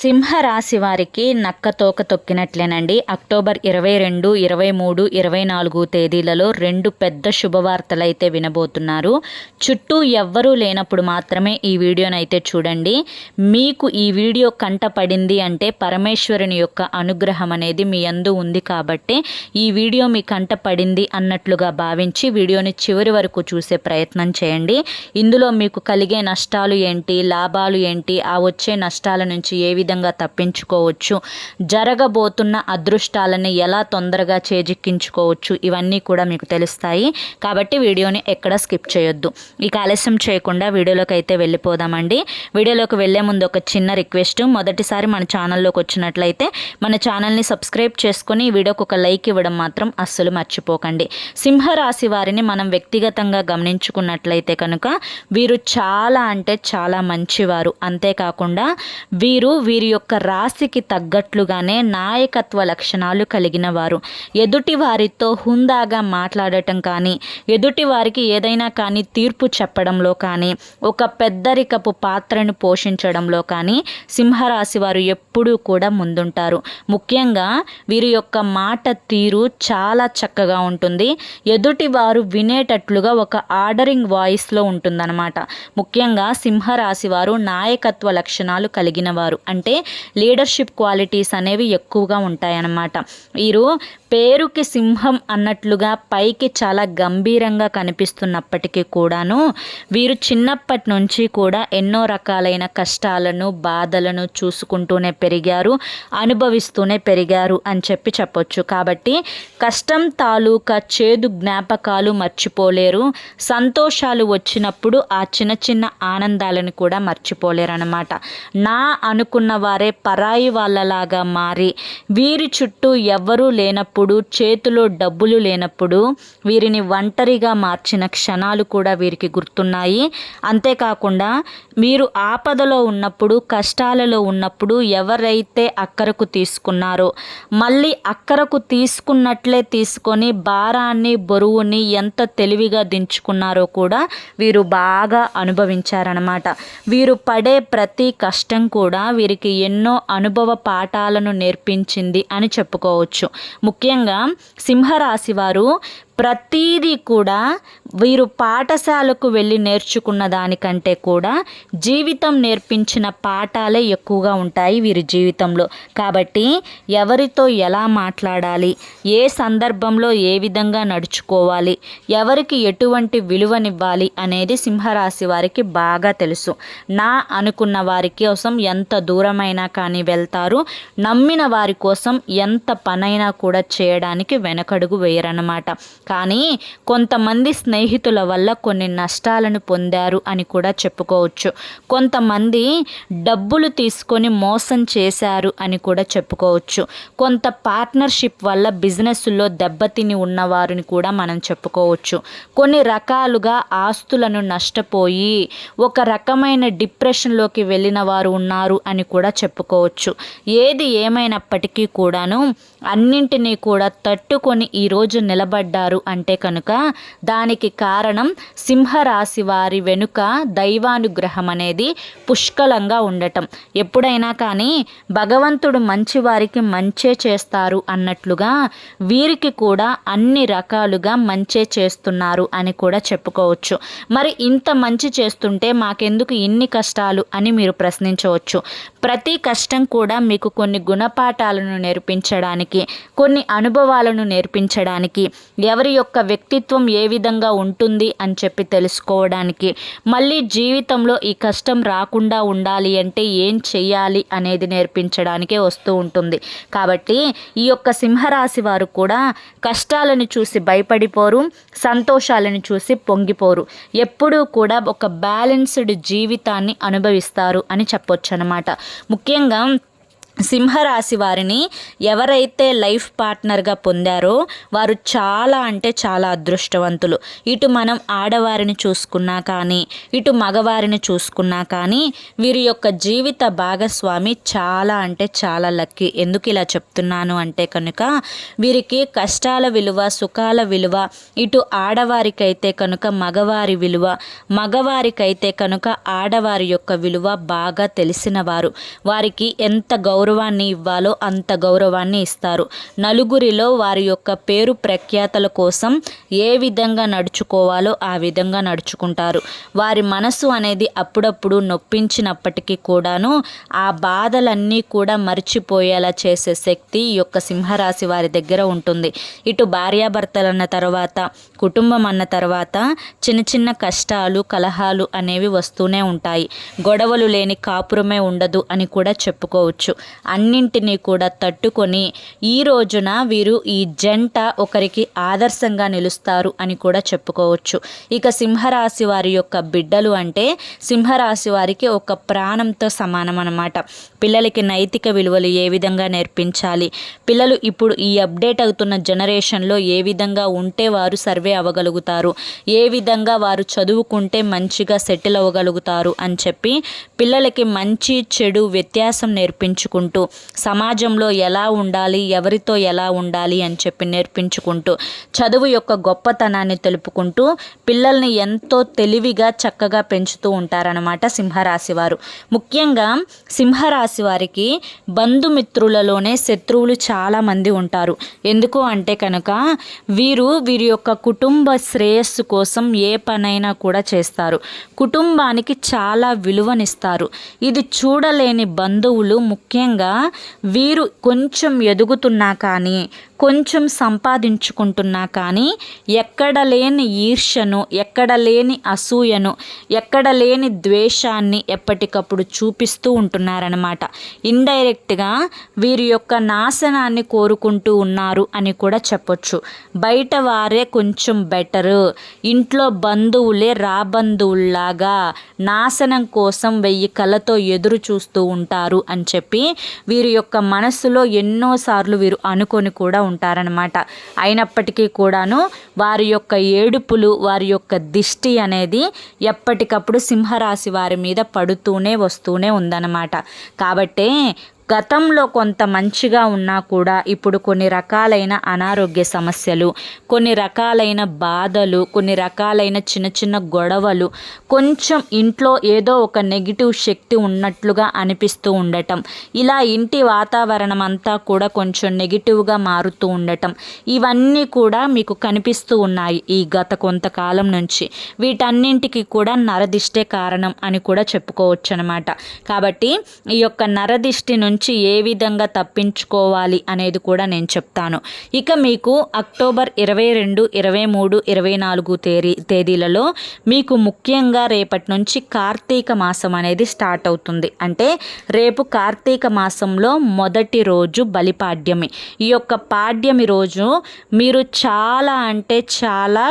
సింహరాశి వారికి నక్క తోక తొక్కినట్లేనండి. అక్టోబర్ ఇరవై రెండు ఇరవై మూడు ఇరవై నాలుగు తేదీలలో రెండు పెద్ద శుభవార్తలైతే వినబోతున్నారు. చుట్టూ ఎవ్వరూ లేనప్పుడు మాత్రమే ఈ వీడియోని అయితే చూడండి. మీకు ఈ వీడియో కంట పడింది అంటే పరమేశ్వరుని యొక్క అనుగ్రహం అనేది మీ అందు ఉంది కాబట్టి ఈ వీడియో మీ కంట పడింది అన్నట్లుగా భావించి వీడియోని చివరి వరకు చూసే ప్రయత్నం చేయండి. ఇందులో మీకు కలిగే నష్టాలు ఏంటి? లాభాలు ఏంటి? ఆ వచ్చే నష్టాల నుంచి ఏ విధంగా తప్పించుకోవచ్చు. జరగబోతున్న అదృష్టాలని ఎలా తొందరగా చేజిక్కించుకోవచ్చు ఇవన్నీ కూడా మీకు తెలుస్తాయి. కాబట్టి వీడియోని ఎక్కడ స్కిప్ చేయొద్దు. ఇక ఆలస్యం చేయకుండా వీడియోలోకి అయితే వెళ్ళిపోదామండి. వీడియోలోకి వెళ్ళే ముందు ఒక చిన్న రిక్వెస్ట్. మొదటిసారి మన ఛానల్లోకి వచ్చినట్లయితే మన ఛానల్ని సబ్స్క్రైబ్ చేసుకొని ఈ వీడియోకి ఒక లైక్ ఇవ్వడం మాత్రం అస్సలు మర్చిపోకండి. సింహరాశి వారిని మనం వ్యక్తిగతంగా గమనించుకున్నట్లయితే కనుక వీరు చాలా అంటే చాలా మంచివారు. అంతేకాకుండా వీరు వీరి వీరి యొక్క రాశికి తగ్గట్లుగానే నాయకత్వ లక్షణాలు కలిగిన వారు ఎదుటి వారితో హుందాగా మాట్లాడటం కానీ ఎదుటి వారికి ఏదైనా కానీ తీర్పు చెప్పడంలో కానీ ఒక పెద్దరికపు పాత్రను పోషించడంలో కానీ సింహరాశి వారు ఎప్పుడూ కూడా ముందుంటారు. ముఖ్యంగా వీరి యొక్క మాట తీరు చాలా చక్కగా ఉంటుంది. ఎదుటి వారు వినేటట్లుగా ఒక ఆర్డరింగ్ వాయిస్లో ఉంటుందన్నమాట. ముఖ్యంగా సింహరాశి వారు నాయకత్వ లక్షణాలు కలిగిన వారు అంటే లీడర్షిప్ క్వాలిటీస్ అనేవి ఎక్కువగా ఉంటాయన్నమాట. వీరు పేరుకి సింహం అన్నట్లుగా పైకి చాలా గంభీరంగా కనిపిస్తున్నప్పటికీ కూడాను వీరు చిన్నప్పటి నుంచి కూడా ఎన్నో రకాలైన కష్టాలను బాధలను చూసుకుంటూనే పెరిగారు అనుభవిస్తూనే పెరిగారు అని చెప్పి చెప్పొచ్చు. కాబట్టి కష్టం తాలూకా చేదు జ్ఞాపకాలు మర్చిపోలేరు. సంతోషాలు వచ్చినప్పుడు ఆ చిన్న చిన్న ఆనందాలను కూడా మర్చిపోలేరు అనమాట నా అనుకున్న వారే పరాయి వాళ్ళలాగా మారి వీరి చుట్టూ ఎవ్వరూ లేనప్పుడు చేతిలో డబ్బులు లేనప్పుడు వీరిని ఒంటరిగా మార్చిన క్షణాలు కూడా వీరికి గుర్తున్నాయి. అంతేకాకుండా మీరు ఆపదలో ఉన్నప్పుడు కష్టాలలో ఉన్నప్పుడు ఎవరైతే అక్కరకు తీసుకున్నారో మళ్ళీ అక్కరకు తీసుకున్నట్లే తీసుకొని భారాన్ని బరువుని ఎంత తెలివిగా దించుకున్నారో కూడా వీరు బాగా అనుభవించారనమాట వీరు పడే ప్రతి కష్టం కూడా వీరికి ఎన్నో అనుభవ పాఠాలను నేర్పించింది అని చెప్పుకోవచ్చు. ముఖ్యంగా ముఖ్యంగా సింహరాశి వారు ప్రతీది కూడా వీరు పాఠశాలకు వెళ్ళి నేర్చుకున్న దానికంటే కూడా జీవితం నేర్పించిన పాఠాలే ఎక్కువగా ఉంటాయి వీరి జీవితంలో. కాబట్టి ఎవరితో ఎలా మాట్లాడాలి? ఏ సందర్భంలో ఏ విధంగా నడుచుకోవాలి? ఎవరికి ఎటువంటి విలువనివ్వాలి? అనేది సింహరాశి వారికి బాగా తెలుసు. నా అనుకున్న వారి కోసం ఎంత దూరమైనా కానీ వెళ్తారు. నమ్మిన వారి కోసం ఎంత పనైనా కూడా చేయడానికి వెనకడుగు వేయరన్నమాట. కానీ కొంతమంది స్నేహితుల వల్ల కొన్ని నష్టాలను పొందారు అని కూడా చెప్పుకోవచ్చు. కొంతమంది డబ్బులు తీసుకొని మోసం చేశారు అని కూడా చెప్పుకోవచ్చు. కొంత పార్ట్నర్షిప్ వల్ల బిజినెస్లో దెబ్బతిని ఉన్నవారిని కూడా మనం చెప్పుకోవచ్చు. కొన్ని రకాలుగా ఆస్తులను నష్టపోయి ఒక రకమైన డిప్రెషన్లోకి వెళ్ళిన వారు ఉన్నారు అని కూడా చెప్పుకోవచ్చు. ఏది ఏమైనప్పటికీ కూడాను అన్నింటినీ కూడా తట్టుకొని ఈరోజు నిలబడ్డారు అంటే కనుక దానికి కారణం సింహరాశి వారి వెనుక దైవానుగ్రహం అనేది పుష్కలంగా ఉండటం. ఎప్పుడైనా కానీ భగవంతుడు మంచి వారికి మంచే చేస్తారు అన్నట్లుగా వీరికి కూడా అన్ని రకాలుగా మంచే చేస్తున్నారు అని కూడా చెప్పుకోవచ్చు. మరి ఇంత మంచి చేస్తుంటే మాకెందుకు ఇన్ని కష్టాలు అని మీరు ప్రశ్నించవచ్చు. ప్రతి కష్టం కూడా మీకు కొన్ని గుణపాఠాలను నేర్పించడానికి కొన్ని అనుభవాలను నేర్పించడానికి ఎవరి యొక్క వ్యక్తిత్వం ఏ విధంగా ఉంటుంది అని చెప్పి తెలుసుకోవడానికి. మళ్ళీ జీవితంలో ఈ కష్టం రాకుండా ఉండాలి అంటే ఏం చెయ్యాలి అనేది నేర్పించడానికే వస్తూ ఉంటుంది. కాబట్టి ఈ యొక్క సింహరాశి వారు కూడా కష్టాలను చూసి భయపడిపోరు సంతోషాలను చూసి పొంగిపోరు. ఎప్పుడూ కూడా ఒక బ్యాలెన్స్డ్ జీవితాన్ని అనుభవిస్తారు అని చెప్పొచ్చు అనమాట ముఖ్యంగా సింహరాశి వారిని ఎవరైతే లైఫ్ పార్ట్నర్గా పొందారో వారు చాలా అంటే చాలా అదృష్టవంతులు. ఇటు మనం ఆడవారిని చూసుకున్నా కానీ ఇటు మగవారిని చూసుకున్నా కానీ వీరి యొక్క జీవిత భాగస్వామి చాలా అంటే చాలా లక్కీ. ఎందుకు ఇలా చెప్తున్నాను అంటే కనుక వీరికి కష్టాల విలువ సుఖాల విలువ ఇటు ఆడవారికైతే కనుక మగవారి విలువ మగవారికైతే కనుక ఆడవారి యొక్క విలువ బాగా తెలిసిన వారు. వారికి ఎంత గౌరవ గౌరవాన్ని ఇవ్వాలో అంత గౌరవాన్ని ఇస్తారు. నలుగురిలో వారి యొక్క పేరు ప్రఖ్యాతల కోసం ఏ విధంగా నడుచుకోవాలో ఆ విధంగా నడుచుకుంటారు. వారి మనసు అనేది అప్పుడప్పుడు నొప్పించినప్పటికీ కూడాను ఆ బాధలన్నీ కూడా మర్చిపోయేలా చేసే శక్తి ఈ యొక్క సింహరాశి వారి దగ్గర ఉంటుంది. ఇటు భార్యాభర్తలు అన్న తర్వాత కుటుంబం అన్న తర్వాత చిన్న చిన్న కష్టాలు కలహాలు అనేవి వస్తూనే ఉంటాయి. గొడవలు లేని కాపురమే ఉండదు అని కూడా చెప్పుకోవచ్చు. అన్నింటినీ కూడా తట్టుకొని ఈ రోజున వీరు ఈ జంట ఒకరికి ఆదర్శంగా నిలుస్తారు అని కూడా చెప్పుకోవచ్చు. ఇక సింహరాశి వారి యొక్క బిడ్డలు అంటే సింహరాశి వారికి ఒక ప్రాణంతో సమానం అనమాట పిల్లలకి నైతిక విలువలు ఏ విధంగా నేర్పించాలి? పిల్లలు ఇప్పుడు ఈ అప్డేట్ అవుతున్న జనరేషన్లో ఏ విధంగా ఉంటే వారు సర్వే అవ్వగలుగుతారు? ఏ విధంగా వారు చదువుకుంటే మంచిగా సెటిల్ అవ్వగలుగుతారు అని చెప్పి పిల్లలకి మంచి చెడు వ్యత్యాసం నేర్పించుకుంటారు నేర్పించుకుంటూ సమాజంలో ఎలా ఉండాలి ఎవరితో ఎలా ఉండాలి అని చెప్పి నేర్పించుకుంటూ చదువు యొక్క గొప్పతనాన్ని తెలుపుకుంటూ పిల్లల్ని ఎంతో తెలివిగా చక్కగా పెంచుతూ ఉంటారనమాట సింహరాశి వారు ముఖ్యంగా సింహరాశి వారికి బంధుమిత్రులలోనే శత్రువులు చాలామంది ఉంటారు. ఎందుకు అంటే కనుక వీరు వీరి యొక్క కుటుంబ శ్రేయస్సు కోసం ఏ పనైనా కూడా చేస్తారు. కుటుంబానికి చాలా విలువనిస్తారు. ఇది చూడలేని బంధువులు ముఖ్యంగా వీరు కొంచెం ఎదుగుతున్నా కానీ కొంచెం సంపాదించుకుంటున్నా కానీ ఎక్కడ లేని ఈర్ష్యను ఎక్కడ లేని అసూయను ఎక్కడ లేని ద్వేషాన్ని ఎప్పటికప్పుడు చూపిస్తూ ఉంటున్నారనమాట ఇండైరెక్ట్గా వీరి యొక్క నాశనాన్ని కోరుకుంటూ ఉన్నారు అని కూడా చెప్పొచ్చు. బయట వారే కొంచెం బెటరు. ఇంట్లో బంధువులే రాబంధువుల్లాగా నాశనం కోసం వెయ్యి కళ్ళతో ఎదురు చూస్తూ ఉంటారు అని చెప్పి వీరి యొక్క మనస్సులో ఎన్నోసార్లు వీరు అనుకొని కూడా ఉంటారనమాట అయినప్పటికీ కూడాను వారి యొక్క ఏడుపులు వారి యొక్క దిష్టి అనేది ఎప్పటికప్పుడు సింహరాశి వారి మీద పడుతూనే వస్తూనే ఉందన్నమాట. కాబట్టే గతంలో కొంత మంచిగా ఉన్నా కూడా ఇప్పుడు కొన్ని రకాలైన అనారోగ్య సమస్యలు కొన్ని రకాలైన బాధలు కొన్ని రకాలైన చిన్న చిన్న గొడవలు కొంచెం ఇంట్లో ఏదో ఒక నెగిటివ్ శక్తి ఉన్నట్లుగా అనిపిస్తూ ఉండటం ఇలా ఇంటి వాతావరణం అంతా కూడా కొంచెం నెగిటివ్గా మారుతూ ఉండటం ఇవన్నీ కూడా మీకు కనిపిస్తూ ఉన్నాయి ఈ గత కొంతకాలం నుంచి. వీటన్నింటికి కూడా నరదిష్టే కారణం అని కూడా చెప్పుకోవచ్చు అనమాట కాబట్టి ఈ యొక్క నరదిష్టి నుంచి నుంచి ఏ విధంగా తప్పించుకోవాలి అనేది కూడా నేను చెప్తాను. ఇక మీకు అక్టోబర్ ఇరవై రెండు ఇరవై మూడు ఇరవై నాలుగు తేదీ తేదీలలో మీకు ముఖ్యంగా రేపటి నుంచి కార్తీక మాసం అనేది స్టార్ట్ అవుతుంది. అంటే రేపు కార్తీక మాసంలో మొదటి రోజు బలిపాడ్యమి. ఈ యొక్క పాడ్యమి రోజు మీరు చాలా అంటే చాలా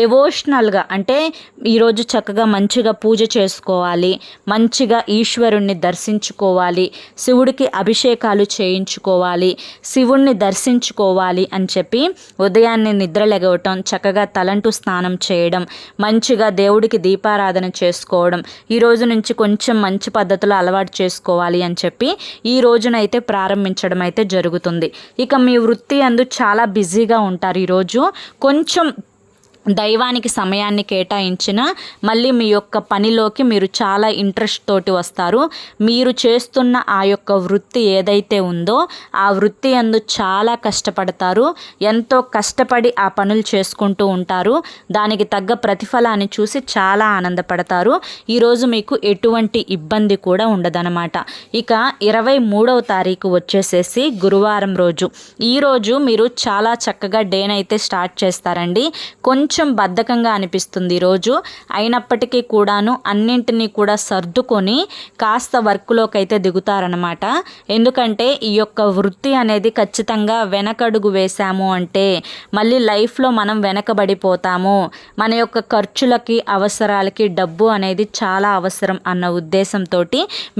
డెవోషనల్గా అంటే ఈరోజు చక్కగా మంచిగా పూజ చేసుకోవాలి మంచిగా ఈశ్వరుణ్ణి దర్శించుకోవాలి శివుడికి అభిషేకాలు చేయించుకోవాలి శివుణ్ణి దర్శించుకోవాలి అని చెప్పి ఉదయాన్నే నిద్ర లెగవటం చక్కగా తలంటు స్నానం చేయడం మంచిగా దేవుడికి దీపారాధన చేసుకోవడం ఈ రోజు నుంచి కొంచెం మంచి పద్ధతులు అలవాటు చేసుకోవాలి అని చెప్పి ఈ రోజునైతే ప్రారంభించడం అయితే జరుగుతుంది. ఇక మీ వృత్తి అందు చాలా బిజీగా ఉంటారు ఈరోజు కొంచెం దైవానికి సమయాన్ని కేటాయించిన మళ్ళీ మీ యొక్క పనిలోకి మీరు చాలా ఇంట్రెస్ట్ తోటి వస్తారు. మీరు చేస్తున్న ఆ యొక్క వృత్తి ఏదైతే ఉందో ఆ వృత్తి అందు చాలా కష్టపడతారు. ఎంతో కష్టపడి ఆ పనులు చేసుకుంటూ ఉంటారు. దానికి తగ్గ ప్రతిఫలాన్ని చూసి చాలా ఆనందపడతారు. ఈరోజు మీకు ఎటువంటి ఇబ్బంది కూడా ఉండదన్నమాట. ఇక ఇరవై మూడవ తారీఖు వచ్చేసేసి గురువారం రోజు. ఈరోజు మీరు చాలా చక్కగా డేనైతే స్టార్ట్ చేస్తారండి. కొంచెం కొంచెం బద్ధకంగా అనిపిస్తుంది ఈరోజు. అయినప్పటికీ కూడాను అన్నింటినీ కూడా సర్దుకొని కాస్త వర్క్లోకి అయితే దిగుతారనమాట ఎందుకంటే ఈ యొక్క వృత్తి అనేది ఖచ్చితంగా వెనకడుగు వేశాము అంటే మళ్ళీ లైఫ్లో మనం వెనకబడిపోతాము. మన యొక్క ఖర్చులకి అవసరాలకి డబ్బు అనేది చాలా అవసరం అన్న ఉద్దేశంతో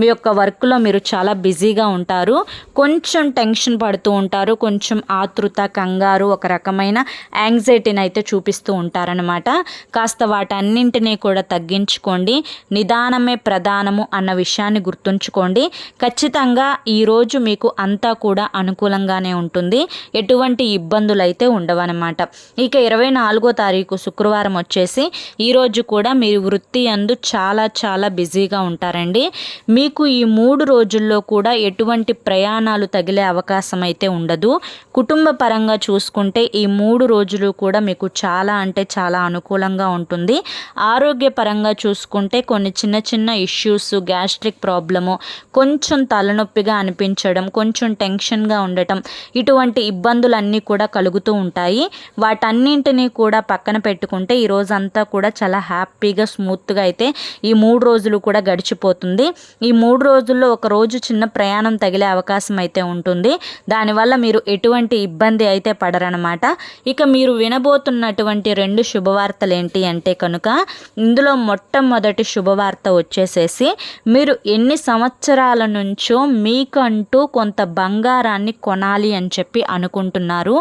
మీ యొక్క వర్క్లో మీరు చాలా బిజీగా ఉంటారు. కొంచెం టెన్షన్ పడుతూ ఉంటారు. కొంచెం ఆతృత కంగారు ఒక రకమైన యాంగ్జైటీని అయితే చూపిస్తూ ఉంటారనమాట కాస్త వాటన్నింటినీ కూడా తగ్గించుకోండి. నిదానమే ప్రధానము అన్న విషయాన్ని గుర్తుంచుకోండి. ఖచ్చితంగా ఈరోజు మీకు అంతా కూడా అనుకూలంగానే ఉంటుంది. ఎటువంటి ఇబ్బందులు అయితే ఉండవన్నమాట. ఇక ఇరవై నాలుగో తారీఖు శుక్రవారం వచ్చేసి ఈరోజు కూడా మీరు వృత్తి అందు చాలా చాలా బిజీగా ఉంటారండి. మీకు ఈ మూడు రోజుల్లో కూడా ఎటువంటి ప్రయాణాలు తగిలే అవకాశం అయితే ఉండదు. కుటుంబ పరంగా చూసుకుంటే ఈ మూడు రోజులు కూడా మీకు చాలా అంటే చాలా అనుకూలంగా ఉంటుంది. ఆరోగ్యపరంగా చూసుకుంటే కొన్ని చిన్న చిన్న ఇష్యూస్ గ్యాస్ట్రిక్ ప్రాబ్లము కొంచెం తలనొప్పిగా అనిపించడం కొంచెం టెన్షన్గా ఉండటం ఇటువంటి ఇబ్బందులన్నీ కూడా కలుగుతూ ఉంటాయి. వాటన్నింటినీ కూడా పక్కన పెట్టుకుంటే ఈ రోజంతా కూడా చాలా హ్యాపీగా స్మూత్గా అయితే ఈ మూడు రోజులు కూడా గడిచిపోతుంది. ఈ మూడు రోజుల్లో ఒక రోజు చిన్న ప్రయాణం తగిలే అవకాశం అయితే ఉంటుంది. దానివల్ల మీరు ఎటువంటి ఇబ్బంది అయితే పడరనమాట. ఇక మీరు వినబోతున్నటువంటి రెండు శుభవార్తలు ఏంటి అంటే కనుక ఇందులో మొట్టమొదటి శుభవార్త వచ్చేసేసి మీరు ఎన్ని సంవత్సరాల నుంచో మీకంటూ కొంత బంగారాన్ని కొనాలి అని చెప్పి అనుకుంటున్నారు.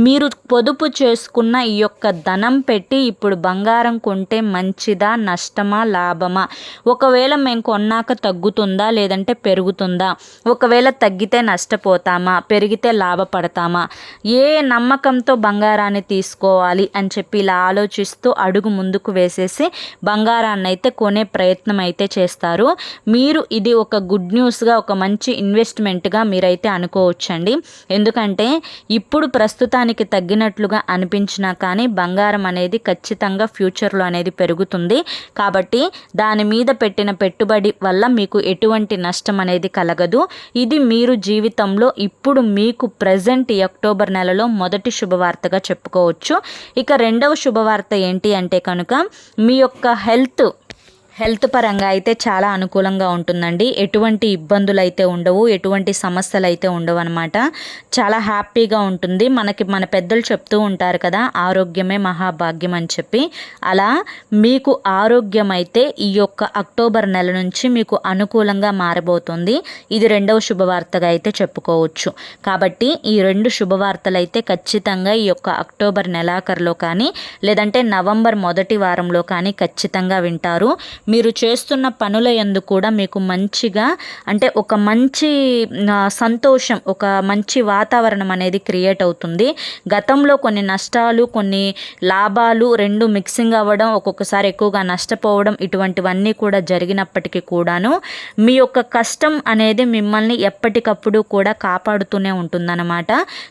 మీరు పొదుపు చేసుకున్న ఈ యొక్క ధనం పెట్టి ఇప్పుడు బంగారం కొంటే మంచిదా నష్టమా లాభమా? ఒకవేళ మేము కొన్నాక తగ్గుతుందా లేదంటే పెరుగుతుందా? ఒకవేళ తగ్గితే నష్టపోతామా పెరిగితే లాభపడతామా? ఏ నమ్మకంతో బంగారాన్ని తీసుకోవాలి అని చెప్పి ఇలా ఆలోచిస్తూ అడుగు ముందుకు వేసేసి బంగారాన్ని అయితే కొనే ప్రయత్నం అయితే చేస్తారు. మీరు ఇది ఒక గుడ్ న్యూస్గా ఒక మంచి ఇన్వెస్ట్మెంట్గా మీరైతే అనుకోవచ్చండి. ఎందుకంటే ఇప్పుడు ప్రస్తుతానికి తగ్గినట్లుగా అనిపించినా కానీ బంగారం అనేది ఖచ్చితంగా ఫ్యూచర్లో అనేది పెరుగుతుంది. కాబట్టి దాని మీద పెట్టిన పెట్టుబడి వల్ల మీకు ఎటువంటి నష్టం అనేది కలగదు. ఇది మీరు జీవితంలో ఇప్పుడు మీకు ప్రజెంట్ అక్టోబర్ నెలలో మొదటి శుభవార్తగా చెప్పుకోవచ్చు. ఇక రెండవ శుభవార్త ఏంటి అంటే కనుక మీ యొక్క హెల్త్ హెల్త్ పరంగా అయితే చాలా అనుకూలంగా ఉంటుందండి. ఎటువంటి ఇబ్బందులు అయితే ఉండవు ఎటువంటి సమస్యలు అయితే ఉండవు అనమాట చాలా హ్యాపీగా ఉంటుంది. మనకి మన పెద్దలు చెప్తూ ఉంటారు కదా ఆరోగ్యమే మహాభాగ్యం అని చెప్పి. అలా మీకు ఆరోగ్యం అయితే ఈ యొక్క అక్టోబర్ నెల నుంచి మీకు అనుకూలంగా మారబోతుంది. ఇది రెండవ శుభవార్తగా అయితే చెప్పుకోవచ్చు. కాబట్టి ఈ రెండు శుభవార్తలు అయితే ఖచ్చితంగా ఈ యొక్క అక్టోబర్ నెలాఖరులో కానీ లేదంటే నవంబర్ మొదటి వారంలో కానీ ఖచ్చితంగా వింటారు. మీరు చేస్తున్న పనుల ఎందు కూడా మీకు మంచిగా అంటే ఒక మంచి సంతోషం ఒక మంచి వాతావరణం అనేది క్రియేట్ అవుతుంది. గతంలో కొన్ని నష్టాలు కొన్ని లాభాలు రెండు మిక్సింగ్ అవ్వడం ఒక్కొక్కసారి ఎక్కువగా నష్టపోవడం ఇటువంటివన్నీ కూడా జరిగినప్పటికీ కూడాను మీ యొక్క కష్టం అనేది మిమ్మల్ని ఎప్పటికప్పుడు కూడా కాపాడుతూనే ఉంటుందన్నమాట.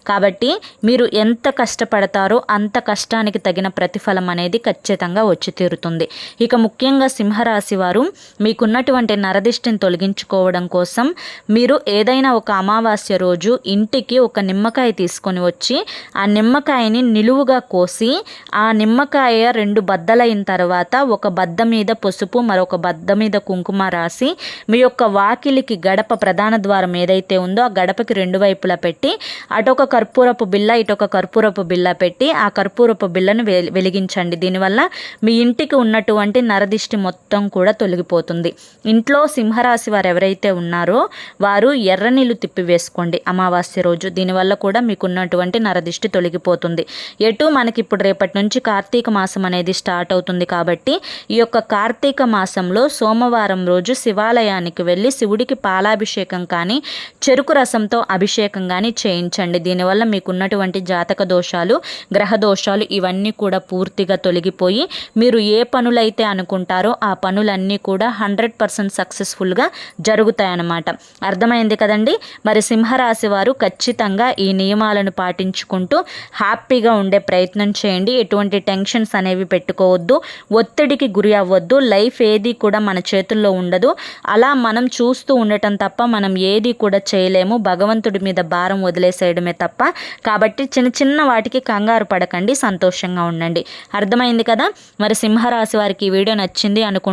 కాబట్టి మీరు ఎంత కష్టపడతారో అంత కష్టానికి తగిన ప్రతిఫలం అనేది ఖచ్చితంగా వచ్చి తీరుతుంది. ఇక ముఖ్యంగా సింహ సింహరాశి వారు మీకున్నటువంటి నరదిష్టిని తొలగించుకోవడం కోసం మీరు ఏదైనా ఒక అమావాస్య రోజు ఇంటికి ఒక నిమ్మకాయ తీసుకొని వచ్చి ఆ నిమ్మకాయని నిలువుగా కోసి ఆ నిమ్మకాయ రెండు బద్దలైన తర్వాత ఒక బద్ద మీద పసుపు మరొక బద్ద మీద కుంకుమ రాసి మీ యొక్క వాకిలికి గడప ప్రధాన ద్వారం ఏదైతే ఉందో ఆ గడపకి రెండు వైపులా పెట్టి అటొక కర్పూరపు బిల్ల ఇటొక కర్పూరపు బిల్ల పెట్టి ఆ కర్పూరపు బిల్లను వెలిగించండి. దీనివల్ల మీ ఇంటికి ఉన్నటువంటి నరదిష్టి మొత్తం మొత్తం కూడా తొలగిపోతుంది. ఇంట్లో సింహరాశి వారు ఎవరైతే ఉన్నారో వారు ఎర్ర నీళ్ళు తిప్పివేసుకోండి అమావాస్య రోజు. దీనివల్ల కూడా మీకున్నటువంటి నరదిష్టి తొలగిపోతుంది. ఎటు మనకి ఇప్పుడు రేపటి నుంచి కార్తీక మాసం అనేది స్టార్ట్ అవుతుంది కాబట్టి ఈ యొక్క కార్తీక మాసంలో సోమవారం రోజు శివాలయానికి వెళ్ళి శివుడికి పాలాభిషేకం కానీ చెరుకు రసంతో అభిషేకం కానీ చేయించండి. దీనివల్ల మీకున్నటువంటి జాతక దోషాలు గ్రహ దోషాలు ఇవన్నీ కూడా పూర్తిగా తొలగిపోయి మీరు ఏ పనులైతే అనుకుంటారో ఆ పనులన్నీ కూడా హండ్రెడ్ పర్సెంట్ సక్సెస్ఫుల్గా జరుగుతాయన్నమాట. అర్థమైంది కదండి? మరి సింహరాశి వారు ఖచ్చితంగా ఈ నియమాలను పాటించుకుంటూ హ్యాపీగా ఉండే ప్రయత్నం చేయండి. ఎటువంటి టెన్షన్స్ అనేవి పెట్టుకోవద్దు. ఒత్తిడికి గురి అవ్వద్దు. లైఫ్ ఏది కూడా మన చేతుల్లో ఉండదు. అలా మనం చూస్తూ ఉండటం తప్ప మనం ఏది కూడా చేయలేము. భగవంతుడి మీద భారం వదిలేసేయడమే తప్ప. కాబట్టి చిన్న చిన్న వాటికి కంగారు పడకండి. సంతోషంగా ఉండండి. అర్థమైంది కదా? మరి సింహరాశి వారికి ఈ వీడియో నచ్చింది అనుకుంటున్నాను.